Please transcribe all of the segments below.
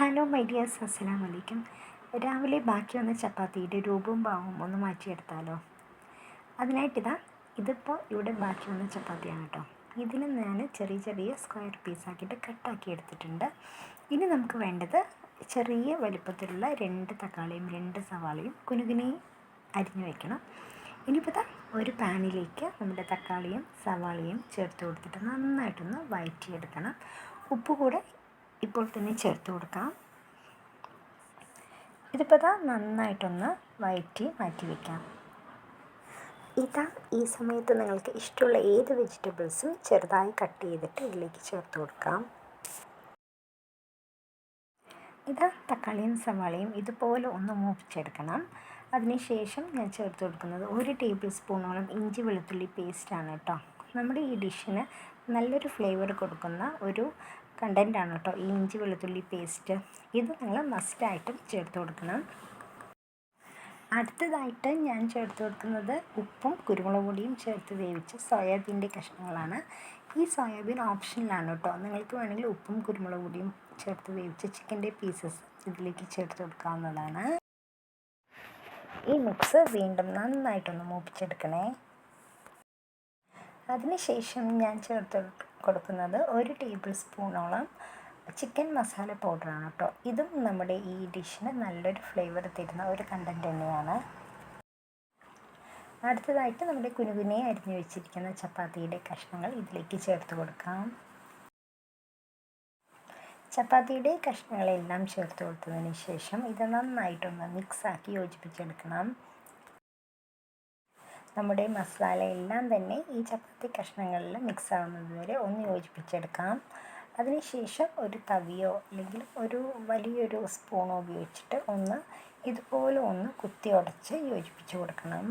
Hello my അസ്സലാം വലൈക്കും രാവിലെ ബാക്കി വന്ന ചപ്പാത്തിയുടെ രൂപവും ഭാവവും ഒന്ന് മാറ്റിയെടുത്താലോ? അതിനായിട്ടിതാ ഇതിപ്പോൾ ഇവിടെ ബാക്കി വന്ന ചപ്പാത്തിയാണ് കേട്ടോ. ഇതിന് ഞാൻ ചെറിയ ചെറിയ സ്ക്വയർ പീസാക്കിയിട്ട് കട്ടാക്കി എടുത്തിട്ടുണ്ട്. ഇനി നമുക്ക് വേണ്ടത് ചെറിയ വലിപ്പത്തിലുള്ള രണ്ട് തക്കാളിയും രണ്ട് സവാളയും കുനുകുനി അരിഞ്ഞു വയ്ക്കണം ഇനിയിപ്പോൾ താ ഒരു പാനിലേക്ക് നമ്മുടെ തക്കാളിയും സവാളയും ചേർത്ത് കൊടുത്തിട്ട് നന്നായിട്ടൊന്ന് വഴറ്റിയെടുക്കണം ഉപ്പ് കൂടെ ഇപ്പോൾ തന്നെ ചേർത്ത് കൊടുക്കാം. ഇതിപ്പോൾ ഇതാ നന്നായിട്ടൊന്ന് വഴറ്റി മാറ്റി വയ്ക്കാം ഇതാ ഈ സമയത്ത് നിങ്ങൾക്ക് ഇഷ്ടമുള്ള ഏത് വെജിറ്റബിൾസും ചെറുതായി കട്ട് ചെയ്തിട്ട് ഇതിലേക്ക് ചേർത്ത് കൊടുക്കാം. ഇതാ തക്കാളിയും സവാളയും ഇതുപോലെ ഒന്ന് മൂപ്പിച്ചെടുക്കണം. അതിനുശേഷം ഞാൻ ചേർത്ത് കൊടുക്കുന്നത് ഒരു ടേബിൾ സ്പൂണോളം ഇഞ്ചി വെളുത്തുള്ളി പേസ്റ്റാണ് കേട്ടോ. നമ്മുടെ ഈ ഡിഷിന് നല്ലൊരു ഫ്ലേവർ കൊടുക്കുന്ന ഒരു കണ്ടന്റാണ് കേട്ടോ. ഈ ഇഞ്ചി വെളുത്തുള്ളി പേസ്റ്റ് ഇത് നിങ്ങൾ മസ്റ്റായിട്ടും ചേർത്ത് കൊടുക്കണം. അടുത്തതായിട്ട് ഞാൻ ചേർത്ത് കൊടുക്കുന്നത് ഉപ്പും കുരുമുളക് പൊടിയും ചേർത്ത് വേവിച്ച സോയാബീന്റെ കഷ്ണങ്ങളാണ്. ഈ സോയാബീൻ ഓപ്ഷനിലാണ് കേട്ടോ. നിങ്ങൾക്ക് വേണമെങ്കിൽ ഉപ്പും കുരുമുളക് പൊടിയും ചേർത്ത് വേവിച്ച ചിക്കന്റെ പീസസ് ഇതിലേക്ക് ചേർത്ത് കൊടുക്കാവുന്നതാണ്. ഈ മിക്സ് വീണ്ടും നന്നായിട്ടൊന്ന് മൂപ്പിച്ചെടുക്കണേ. അതിനുശേഷം ഞാൻ ചേർത്ത് കൊടുക്കുന്നത് ഒരു ടേബിൾ സ്പൂണോളം ചിക്കൻ മസാല പൗഡറാണ് കേട്ടോ. ഇതും നമ്മുടെ ഈ ഡിഷിന് നല്ലൊരു ഫ്ലേവർ തരുന്ന ഒരു കണ്ടന്റ് തന്നെയാണ്. അടുത്തതായിട്ട് നമ്മുടെ കുനുകുനെ അരിഞ്ഞു വെച്ചിരിക്കുന്ന ചപ്പാത്തിയുടെ കഷ്ണങ്ങൾ ഇതിലേക്ക് ചേർത്ത് കൊടുക്കാം. ചപ്പാത്തിയുടെ കഷ്ണങ്ങളെല്ലാം ചേർത്ത് കൊടുത്തതിന് ശേഷം ഇത് നന്നായിട്ടൊന്ന് മിക്സാക്കി യോജിപ്പിച്ചെടുക്കണം. നമ്മുടെ മസാല എല്ലാം തന്നെ ഈ ചപ്പാത്തി കഷ്ണങ്ങളിൽ മിക്സ് ആവുന്നത് വരെ ഒന്ന് യോജിപ്പിച്ചെടുക്കാം. അതിനുശേഷം ഒരു തവിയോ അല്ലെങ്കിൽ ഒരു വലിയൊരു സ്പൂണോ ഉപയോഗിച്ചിട്ട് ഒന്ന് ഇതുപോലെ ഒന്ന് കുത്തി ഉടച്ച് യോജിപ്പിച്ച് കൊടുക്കണം.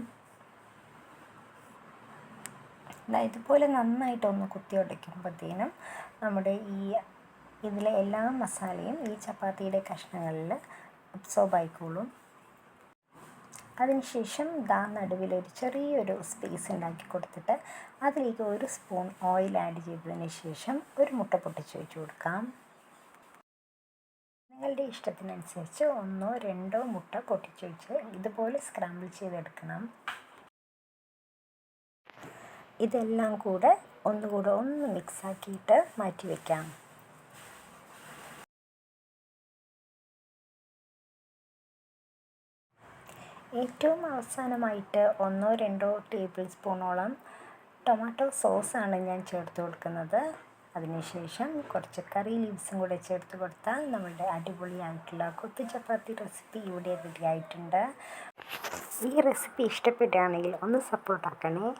ഇതുപോലെ നന്നായിട്ടൊന്ന് കുത്തി ഉടയ്ക്കുമ്പോഴത്തേനും നമ്മുടെ ഈ ഇതിലെ എല്ലാ മസാലയും ഈ ചപ്പാത്തിയുടെ കഷ്ണങ്ങളിൽ അബ്സോർബ് ആയിക്കോളും. അതിനുശേഷം ദാ നടുവിൽ ഒരു ചെറിയൊരു സ്പേസ് ഉണ്ടാക്കി കൊടുത്തിട്ട് അതിലേക്ക് ഒരു സ്പൂൺ ഓയിൽ ആഡ് ചെയ്തതിന് ശേഷം ഒരു മുട്ട പൊട്ടിച്ച് വെച്ച് കൊടുക്കാം. നിങ്ങളുടെ ഇഷ്ടത്തിനനുസരിച്ച് ഒന്നോ രണ്ടോ മുട്ട പൊട്ടിച്ച് വെച്ച് ഇതുപോലെ സ്ക്രാമ്പിൾ ചെയ്തെടുക്കണം. ഇതെല്ലാം കൂടെ ഒന്നുകൂടെ ഒന്ന് മിക്സാക്കിയിട്ട് മാറ്റി വയ്ക്കാം ഏറ്റവും അവസാനമായിട്ട് ഒന്നോ രണ്ടോ ടേബിൾ സ്പൂണോളം ടൊമാറ്റോ സോസാണ് ഞാൻ ചേർത്ത് കൊടുക്കുന്നത്. അതിനുശേഷം കുറച്ച് കറി ലീവ്സും കൂടെ ചേർത്ത് കൊടുത്താൽ നമ്മളുടെ അടിപൊളിയായിട്ടുള്ള കൊത്തു ചപ്പാത്തി റെസിപ്പി ഇവിടെ റെഡി ആയിട്ടുണ്ട്. ഈ റെസിപ്പി ഇഷ്ടപ്പെടുകയാണെങ്കിൽ ഒന്ന് സപ്പോർട്ടാക്കണേ.